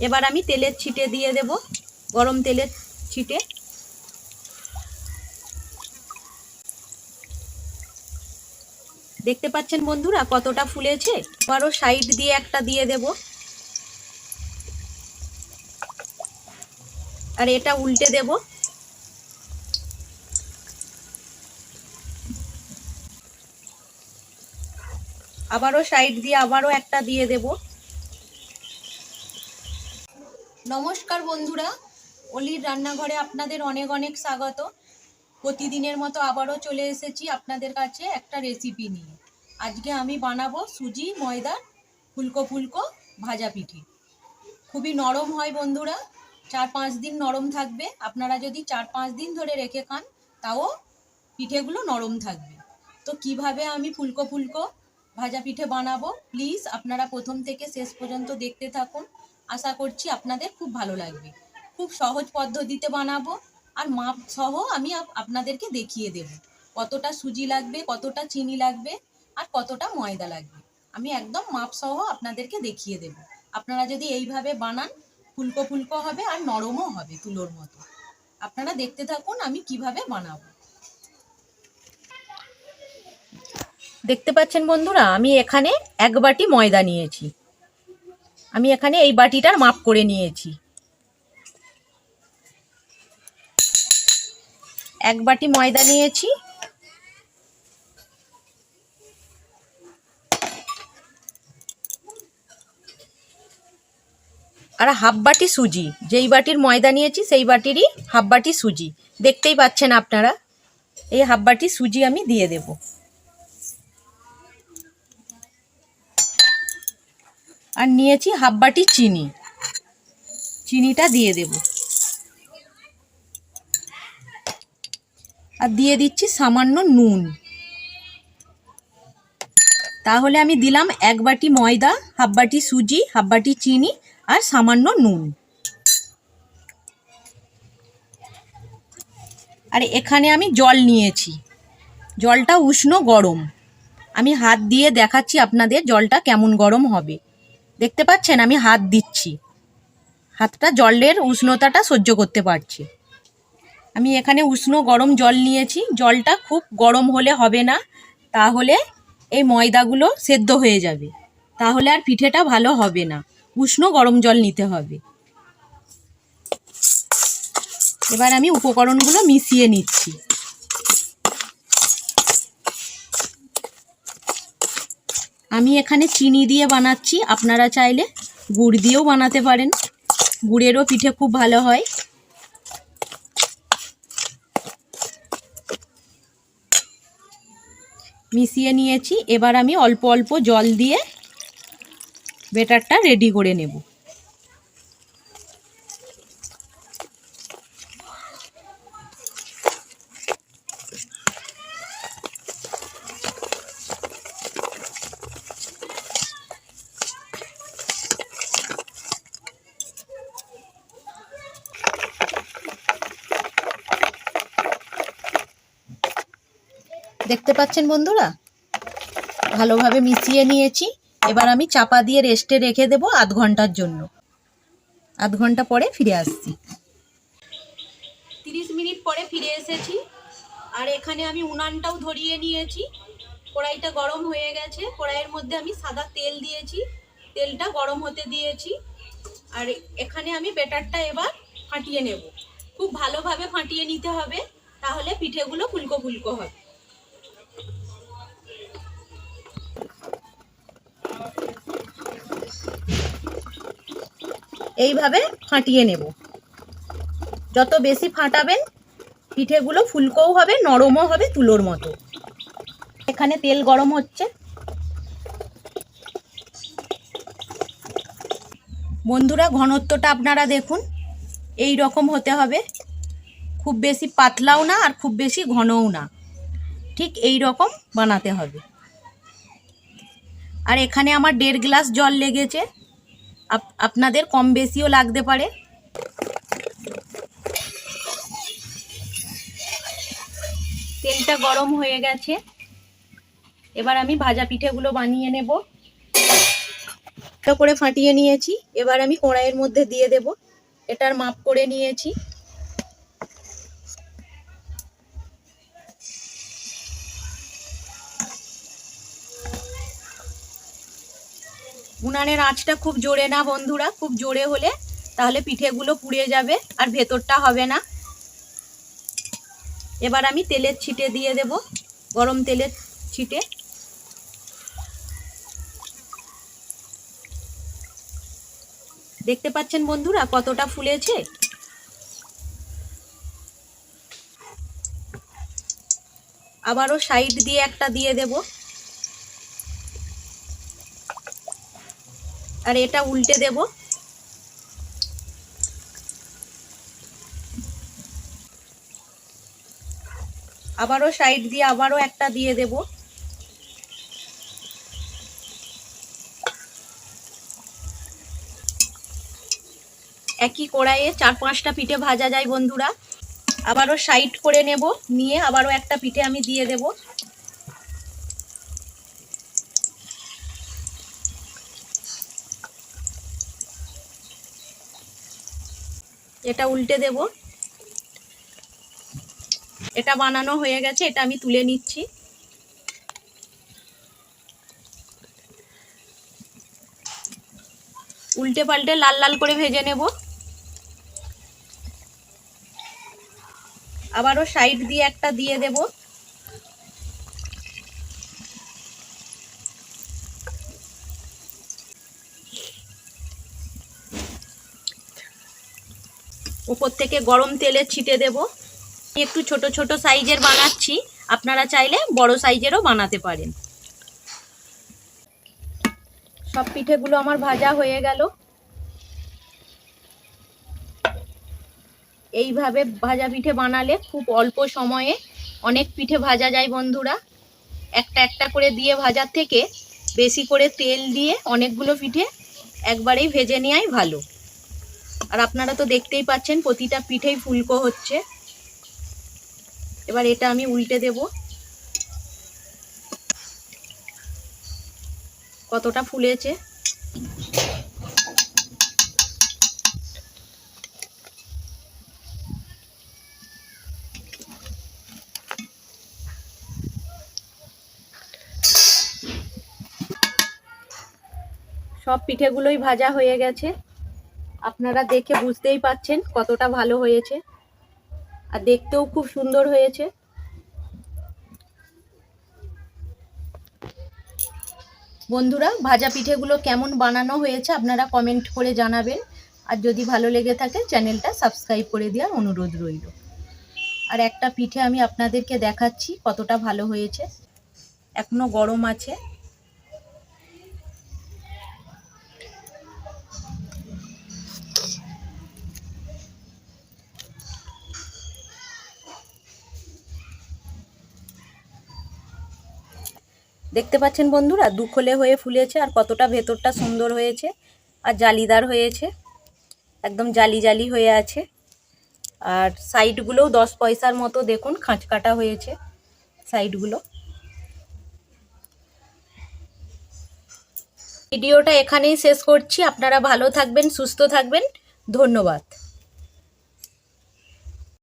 এবার আমি তেলের ছিটে দিয়ে দেব, গরম তেলের ছিটে। দেখতে পাচ্ছেন বন্ধুরা কতটা ফুলেছে? আবারও সাইড দিয়ে একটা দিয়ে দেব। আর এটা উল্টে দেব। আবারও সাইড দিয়ে আবারও একটা দিয়ে দেব। নমস্কার বন্ধুরা। অলির রান্নাঘরে আপনাদের অনেক অনেক স্বাগত। প্রতিদিনের মতো আবারও চলে এসেছি আপনাদের কাছে একটা রেসিপি নিয়ে। আজকে আমি বানাবো সুজি ময়দা ফুলকো ফুলকো ভাজা পিঠে। খুবই নরম হয় বন্ধুরা। চার পাঁচ দিন নরম থাকবে। আপনারা যদি চার পাঁচ দিন ধরে রেখে খান, তাও পিঠেগুলো নরম থাকবে। তো কীভাবে আমি ফুলকো ফুলকো ভাজা পিঠে বানাবো, প্লিজ আপনারা প্রথম থেকে শেষ পর্যন্ত দেখতে থাকুন। আশা করছি আপনাদের খুব ভালো লাগবে। খুব সহজ পদ্ধতিতে বানাবো আর মাপ সহ আমি আপ- আপনাদেরকে দেখিয়ে দেব। কতটা সুজি লাগবে, কতটা চিনি লাগবে আর কতটা ময়দা লাগবে। আমি একদম মাপ সহ আপনাদেরকে দেখিয়ে দেব। আপনারা যদি এইভাবে বানান, ফুলকো ফুলকো হবে আর নরমও হবে তুলোর মতো। আপনারা দেখতে থাকুন আমি কীভাবে বানাবো। দেখতে পাচ্ছেন বন্ধুরা, আমি এখানে এক বাটি ময়দা নিয়েছি। আমি এখানে এই বাটিটার মাপ করে নিয়েছি। এক বাটি ময়দা নিয়েছি। আর হাফ বাটি সুজি, যেই বাটির ময়দা নিয়েছি সেই বাটিরই হাফ বাটি সুজি। দেখতেই পাচ্ছেন আপনারা, এই হাফ বাটি সুজি আমি দিয়ে দেব। আর নিয়েছি হাফ বাটি চিনি। চিনিটা দিয়ে দেব। আর দিয়ে দিচ্ছি সামান্য নুন। তাহলে আমি দিলাম এক বাটি ময়দা, হাফ বাটি সুজি, হাফ বাটি চিনি আর সামান্য নুন। আর এখানে আমি জল নিয়েছি। জলটা উষ্ণ গরম। আমি হাত দিয়ে দেখাচ্ছি আপনাদের জলটা কেমন গরম হবে। দেখতে পাচ্ছেন? আমি হাত দিচ্ছি। হাতটা জলের উষ্ণতাটা সহ্য করতে পারছি। আমি এখানে উষ্ণ গরম জল নিয়েছি। জলটা খুব গরম হলে হবে না। তাহলে এই ময়দাগুলো সেদ্ধ হয়ে যাবে। তাহলে আর পিঠেটা ভালো হবে না। উষ্ণ গরম জল নিতে হবে। এবার আমি উপকরণগুলো মিশিয়ে নিচ্ছি। আমি এখানে চিনি দিয়ে বানাচ্ছি। আপনারা চাইলে গুড় দিয়েও বানাতে পারেন। গুড়েরও পিঠে খুব ভালো হয়। মিশিয়ে নিয়েছি। এবার আমি অল্প অল্প জল দিয়ে বেটারটা রেডি করে নেব। দেখতে পাচ্ছেন বন্ধুরা? ভালোভাবে মিশিয়ে নিয়েছি। এবার আমি চাপা দিয়ে রেস্টে রেখে দেবো আধ ঘণ্টার জন্য। আধ ঘণ্টা পরে ফিরে আসছি। তিরিশ মিনিট পরে ফিরে এসেছি। আর এখানে আমি উনানটাও ধরিয়ে নিয়েছি। কড়াইটা গরম হয়ে গেছে। কড়াইয়ের মধ্যে আমি সাদা তেল দিয়েছি। তেলটা গরম হতে দিয়েছি। আর এখানে আমি বেটারটা এবার ফাটিয়ে নেব। খুব ভালোভাবে ফাটিয়ে নিতে হবে। তাহলে পিঠেগুলো ফুলকো ফুলকো হবে। এইভাবে ফাটিয়ে নেব। যত বেশি ফাটাবেন, পিঠেগুলো ফুলকোও হবে, নরমও হবে তুলোর মতো। এখানে তেল গরম হচ্ছে। বন্ধুরা, ঘনত্বটা আপনারা দেখুন। এই রকম হতে হবে। খুব বেশি পাতলাও না আর খুব বেশি ঘনও না। ঠিক এই রকম বানাতে হবে। আর এখানে আমার দেড় গ্লাস জল লেগেছে। আপ- আপনাদের কম বেশিও লাগতে পারে। তেলটা গরম হয়ে গেছে। এবার আমি ভাজা পিঠেগুলো বানিয়ে নেব। করে ফাটিয়ে নিয়েছি। এবার আমি কড়াইয়ের মধ্যে দিয়ে দেব। এটার মাপ করে নিয়েছি। উনানের আঁচটা খুব জোরে না বন্ধুরা, খুব জোরে হলে তাহলে পিঠেগুলো পুড়ে যাবে আর ভেতরটা হবে না। এবার আমি তেলের ছিটে দিয়ে দেব, গরম তেলের ছিটে। দেখতে পাচ্ছেন বন্ধুরা কতটা ফুলেছে? আবারও সাইড দিয়ে একটা দিয়ে দেব। আর এটা উল্টে দেব। আবারও সাইড দিয়ে আবারও একটা দিয়ে দেব। একই কড়াইয়ে চার পাঁচটা পিঠে ভাজা যায় বন্ধুরা। আবারও সাইড করে নেব, নিয়ে আবারও একটা পিঠে আমি দিয়ে দেব। এটা উল্টে দেব। এটা বানানো হয়ে গেছে, এটা আমি তুলে নিচ্ছি। উল্টে পাল্টে লাল লাল করে ভেজে নেব। আবারও সাইড দিয়ে একটা দিয়ে দেব। উপর থেকে গরম তেলে ছিটে দেব। একটু ছোট ছোট সাইজের বানাচ্ছি। আপনারা চাইলে বড় সাইজেরও বানাতে পারেন। সব পিঠেগুলো আমার ভাজা হয়ে গেল। এইভাবে ভাজা পিঠে বানালে খুব অল্প সময়ে অনেক পিঠে ভাজা যায় বন্ধুরা। একটা একটা করে দিয়ে ভাজার থেকে বেশি করে তেল দিয়ে অনেকগুলো পিঠে একবারেই ভেজে নেওয়াই ভালো। আর আপনারা তো দেখতেই পাচ্ছেন, প্রতিটা পিঠেই ফুলকো হচ্ছে। এবার এটা আমি উল্টে দেব। কতটা ফুলেছে? সব পিঠেগুলোই ভাজা হয়ে গেছে। আপনারা দেখে বুঝতেই পাচ্ছেন কতটা ভালো হয়েছে। আর দেখতেও খুব সুন্দর হয়েছে। বন্ধুরা, ভাজা পিঠেগুলো কেমন বানানো হয়েছে আপনারা কমেন্ট করে জানাবেন। আর যদি ভালো লেগে থাকে, চ্যানেলটা সাবস্ক্রাইব করে দেওয়ার অনুরোধ রইল। আর একটা পিঠে আমি আপনাদেরকে দেখাচ্ছি কতটা ভালো হয়েছে। এখনও গরম আছে। দেখতে পাচ্ছেন বন্ধুরা, দুখলে হয়ে ফুলেছে আর কতটা ভেতরটা সুন্দর হয়েছে আর জালিদার হয়েছে, একদম জালি জালি হয়ে আছে। আর সাইডগুলোও দশ পয়সার মতো দেখুন, খাঁচ কাটা হয়েছে সাইডগুলো। ভিডিওটা এখানেই শেষ করছি, আপনারা ভালো থাকবেন, সুস্থ থাকবেন, ধন্যবাদ।